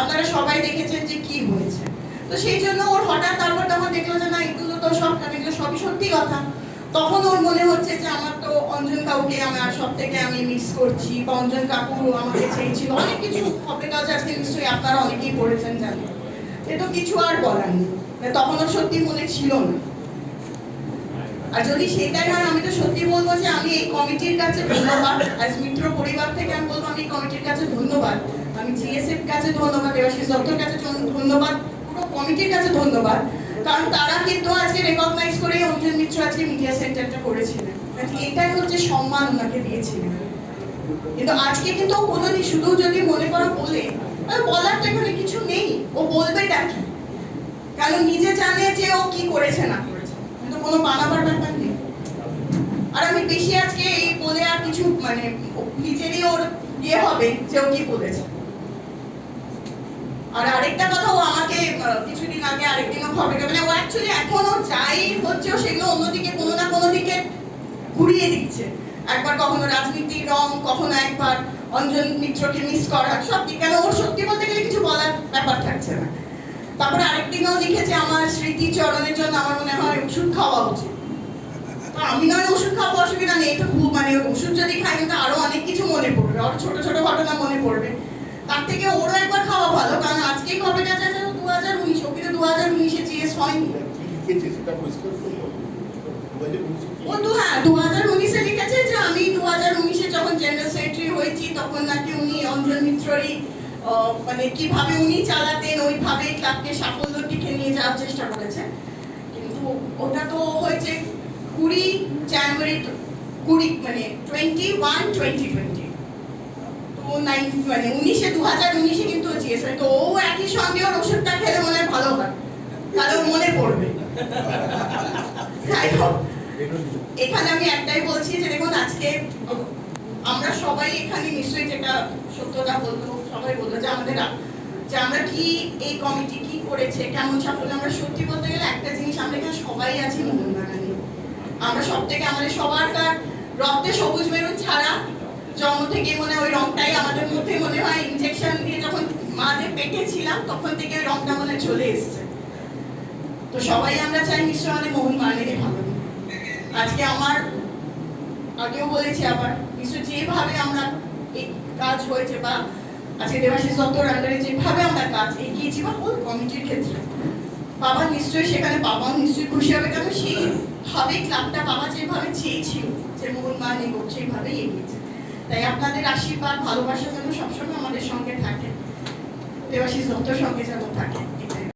আপনারা সবাই দেখেছেন যে কি হয়েছে। তো সেই জন্য ওর হঠাৎ তারপর তখন দেখল যে না, এগুলো তো সব এগুলো সবই সত্যি কথা। তখন ওর মনে হচ্ছে যে আমার তো অঞ্জন কাউকে আমার সব থেকে আমি মিস করছি, বা অঞ্জন কাকু আমাকে চেয়েছিল। অনেক কিছু হবে কাজ আজকে নিশ্চয়ই আপনারা অনেকেই পড়েছেন জানেন। সে তো কিছু আর বলার নেই। তখন ওর সত্যি মনে ছিল না। আর যদি সেটাই হয়, আমি তো সত্যি বলব যে আমি এই কমিটির কাছে ধন্যবাদ। আজ মিত্র পরিবার থেকে আমি বলব আমি এই কমিটির কাছে ধন্যবাদ। জিএসএফ কাছে ধন্যবাদ দেবাশিস দত্তর কাছে ধন্যবাদ, পুরো কমিটির কাছে ধন্যবাদ, কারণ তারা কিন্তু আজকে রেকগনাইজ করে অঞ্জন মিত্র আজকে মিডিয়া সেন্টারটা করেছিলেন। এটাই হচ্ছে সম্মান ওনাকে দিয়েছিলেন। কিন্তু আজকে কিন্তু কোনোদিন শুধু যদি মনে করো বলে বলার তো এখানে কিছু নেই, ও বলবেটা কি? কারণ নিজে জানে যে ও কি করেছে, না করেছে। কিন্তু কোনো বানাবার ব্যাপার নেই। আর আমি বেশি আজকে এই বলে আর কিছু মানে নিজেরই ওর ইয়ে হবে যে ও কি বলেছে। আর আরেকটা কথা, ও আমাকে কিছুদিন আগে আরেকদিনও খবর মানে ও অ্যাকচুয়ালি এখনও যাই হচ্ছে সেগুলো অন্যদিকে কোনো না কোনো দিকে ঘুরিয়ে দিচ্ছে। একবার কখনো রাজনীতির রং, কখনো একবার অঞ্জন মিত্রকে মিস করা, সব দিক কেন ওর সত্যি বলতে গেলে কিছু বলার ব্যাপার থাকছে না। তারপরে আরেকদিনও লিখেছে আমার স্মৃতিচরণের জন্য আমার মনে হয় ওষুধ খাওয়া উচিত। আমি নয়, ওষুধ খাওয়া অসুবিধা নেই তো খুব মানে ওষুধ যদি খাই তো আরও অনেক কিছু মনে পড়বে, আরও ছোট ছোট ঘটনা মনে পড়বে। তার থেকে ওরও একবার খাওয়া ভালো কারণ আজকেই কবে গেছে দু হাজার উনিশ ওকে দু হাজার উনিশে জিএস হয়নি। ও তো হ্যাঁ দু হাজার উনিশে লিখেছে যে আমি দু হাজার উনিশে যখন জেনারেল সেক্রেটারি হয়েছি তখন নাকি উনি অঞ্জন মিত্ররই মানে কীভাবে উনি চালাতেন ওইভাবে ক্লাবকে সাফল্যের দিকে নিয়ে যাওয়ার চেষ্টা করেছে। কিন্তু ওটা তো হয়েছে কুড়ি জানুয়ারি কুড়ি মানে টোয়েন্টি ওয়ান টোয়েন্টি টোয়েন্টি মানে যে আমরা সবাই এখানে নিশ্চয়ই যেটা সত্যতা বলব সবাই বলল যে আমাদের যে আমরা কি এই কমিটি কি করেছে, কেমন সাফল্য, আমরা সত্যি বলতে গেলে একটা জিনিস, আমরা এখানে সবাই আছি মোহনবাগানে আমরা সব থেকে আমাদের সবারকার রক্তে সবুজ মেরুন ছাড়া জন্ম থেকে মনে ওই রংটাই আমাদের মধ্যে মনে হয় ইনজেকশন দিয়ে যখন মাদের পেটে ছিলাম, তখন থেকে ওই রংটা মনে চলে এসছে। তো সবাই আমরা চাই মোহনবাগানেরই ভালো। আজকে আমার, আগেও বলেছি আবার যেভাবে আমরা এই কাজ হয়েছে বা আজকে দেবাশিস দত্তর আন্ডারে যেভাবে আমরা কাজ এগিয়েছি বা হোল কমিটির ক্ষেত্রে, বাবা নিশ্চয়ই সেখানে, বাবাও নিশ্চয়ই খুশি হবে কারণ সেইভাবে ক্লাবটা বাবা যেভাবে চেয়েছিল যে মোহন মান সেইভাবেই এগিয়েছে। তাই আপনাদের আশীর্বাদ ভালোবাসা যেন সবসময় আমাদের সঙ্গে থাকে। দেবাশিস দত্তর সঙ্গে যেন থাকে।